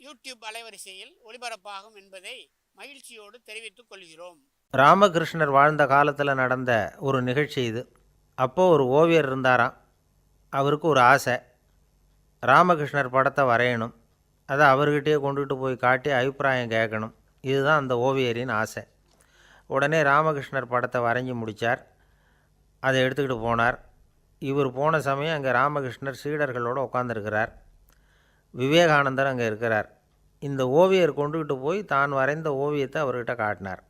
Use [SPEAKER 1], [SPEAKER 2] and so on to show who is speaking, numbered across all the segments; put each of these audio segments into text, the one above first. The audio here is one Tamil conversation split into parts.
[SPEAKER 1] யூடியூப் அலைவரிசையில் ஒளிபரப்பாகும் என்பதை மகிழ்ச்சியோடு தெரிவித்துக் கொள்கிறோம்.
[SPEAKER 2] ராமகிருஷ்ணர் வாழ்ந்த காலத்தில் நடந்த ஒரு நிகழ்ச்சி இது. அப்போது ஒரு ஓவியர் இருந்தாராம். அவருக்கு ஒரு ஆசை. ராமகிருஷ்ணர் படத்தை வரையணும். அதை அவர்கிட்டயே கொண்டுகிட்டு போய் காட்டி அபிப்பிராயம் கேட்கணும். இதுதான் அந்த ஓவியரின் ஆசை. உடனே ராமகிருஷ்ணர் படத்தை வரைஞ்சி முடித்தார் அதை எடுத்துக்கிட்டு போனார். இவர் போன சமயம் அங்கே ராமகிருஷ்ணர் சீடர்களோடு உட்காந்துருக்கிறார் விவேகானந்தர் அங்கே இருக்கிறார். இந்த ஓவியர் கொண்டுக்கிட்டு போய் தான் வரைந்த ஓவியத்தை அவர்கிட்ட காட்டினார்.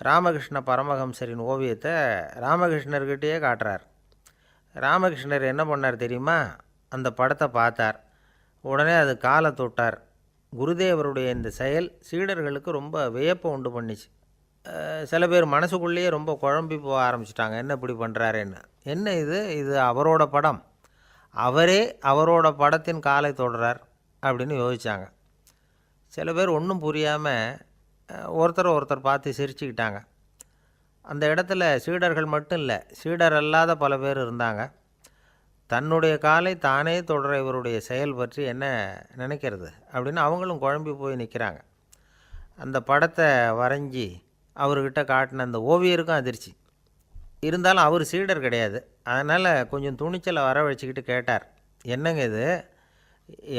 [SPEAKER 2] ராமகிருஷ்ண பரமஹம்சரின் ஓவியத்தை ராமகிருஷ்ணர்கிட்டயே காட்டுறார். ராமகிருஷ்ணர் என்ன பண்ணார் தெரியுமா? அந்த படத்தை பார்த்தார். உடனே அது காலை தொட்டார். குருதேவருடைய இந்த செயல் சீடர்களுக்கு ரொம்ப வியப்பை உண்டு பண்ணிச்சு. சில பேர் மனசுக்குள்ளேயே ரொம்ப குழம்பி போக ஆரம்பிச்சிட்டாங்க. என்ன இப்படி பண்ணுறாருன்னு என்ன இது? இது அவரோட படம். அவரே அவரோட படத்தின் காலை தொடுறார் அப்படின்னு யோசித்தாங்க சில பேர் ஒன்றும் புரியாமல் ஒருத்தர் ஒருத்தர் பார்த்து சிரிச்சுக்கிட்டாங்க. அந்த இடத்துல சீடர்கள் மட்டும் இல்லை சீடர் அல்லாத பல பேர் இருந்தாங்க. தன்னுடைய காலை தானே தொடர இவருடைய செயல் பற்றி என்ன நினைக்கிறது அப்படின்னு அவங்களும் குழம்பி போய் நிற்கிறாங்க அந்த படத்தை வரைஞ்சி அவர்கிட்ட காட்டின அந்த ஓவியருக்கும் அதிர்ச்சி. இருந்தாலும் அவர் சீடர் கிடையாது. அதனால் கொஞ்சம் துணிச்சலை வர வச்சுக்கிட்டு கேட்டார். என்னங்க இது?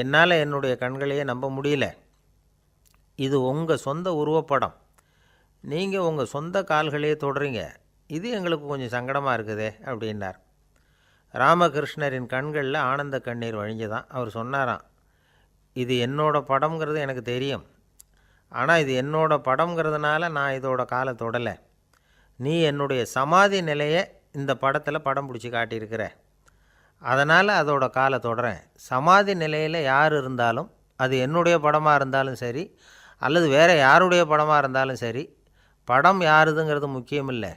[SPEAKER 2] என்னால் என்னுடைய கண்களையே நம்ப முடியல. இது உங்கள் சொந்த உருவப்படம். நீங்கள் உங்கள் சொந்த கால்களையே தொடுறீங்க. இது எங்களுக்கு கொஞ்சம் சங்கடமாக இருக்குதே அப்படின்னார். ராமகிருஷ்ணரின் கண்களில் ஆனந்த கண்ணீர் வழிஞ்சுதான். அவர் சொன்னாராம் இது என்னோட படம்ங்கிறது எனக்கு தெரியும். ஆனால் இது என்னோட படம்ங்கிறதுனால நான் இதோட காலை தொடலை. நீ என்னுடைய சமாதி நிலையை இந்த படத்தில் படம் பிடிச்சி காட்டியிருக்கிற. அதனால் அதோட காலை தொடறேன். சமாதி நிலையில் யார் இருந்தாலும் அது என்னுடைய படமாக இருந்தாலும் சரி அல்லது வேறு யாருடைய படமாக இருந்தாலும் சரி படம் யாருதுங்கிறது முக்கியம் இல்லை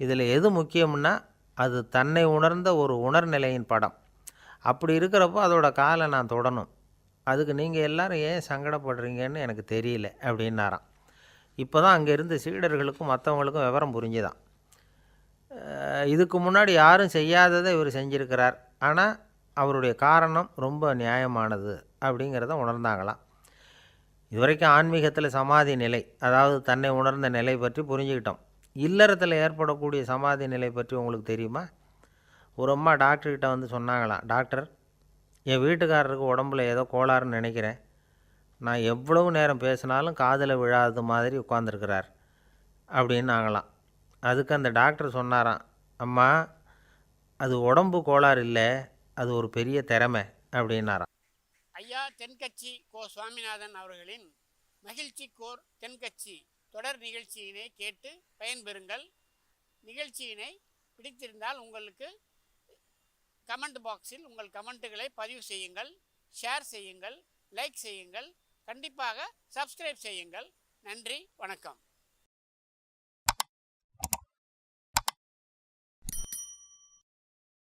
[SPEAKER 2] இதில் எது முக்கியம்னா அது தன்னை உணர்ந்த ஒரு உணர்நிலையின் படம். அப்படி இருக்கிறப்போ அதோட காலை நான் தொடணும். அதுக்கு நீங்கள் எல்லாரும் ஏன் சங்கடப்படுறீங்கன்னு எனக்கு தெரியல அப்படின்னாராம். இப்போ தான் அங்கே இருந்த சீடர்களுக்கும் மற்றவங்களுக்கும் விவரம் புரிஞ்சுதான். இதுக்கு முன்னாடி யாரும் செய்யாததை இவர் செஞ்சிருக்கிறார். ஆனால் அவருடைய காரணம் ரொம்ப நியாயமானது அப்படிங்கிறத உணர்ந்தாங்களாம். இதுவரைக்கும் ஆன்மீகத்தில் சமாதி நிலை அதாவது தன்னை உணர்ந்த நிலை பற்றி புரிஞ்சுக்கிட்டோம். இல்லறத்தில் ஏற்படக்கூடிய சமாதி நிலை பற்றி உங்களுக்கு தெரியுமா? ஒரு அம்மா டாக்டர்கிட்ட வந்து சொன்னாங்களாம் டாக்டர் என் வீட்டுக்காரருக்கு உடம்புல ஏதோ கோளாறுன்னு நினைக்கிறேன். நான் எவ்வளவு நேரம் பேசினாலும் காதில் விழாதது மாதிரி உட்காந்துருக்கிறார் அப்படின்னாங்களாம். அதுக்கு அந்த டாக்டர் சொன்னாராம் அம்மா அது உடம்பு கோளாறு இல்லை அது ஒரு பெரிய திறமை அப்படின்னாராம்.
[SPEAKER 1] ஐயா தென்கட்சி கோ சுவாமிநாதன் அவர்களின் மகிழ்ச்சி கோர் தென்கட்சி தொடர் நிகழ்ச்சியினை கேட்டு பயன்பெறுங்கள். நிகழ்ச்சியினை பிடித்திருந்தால் உங்களுக்கு கமெண்ட் பாக்ஸில் உங்கள் கமெண்ட்டுகளை பதிவு செய்யுங்கள் ஷேர் செய்யுங்கள் லைக் செய்யுங்கள் கண்டிப்பாக சப்ஸ்கிரைப் செய்யுங்கள். நன்றி வணக்கம்.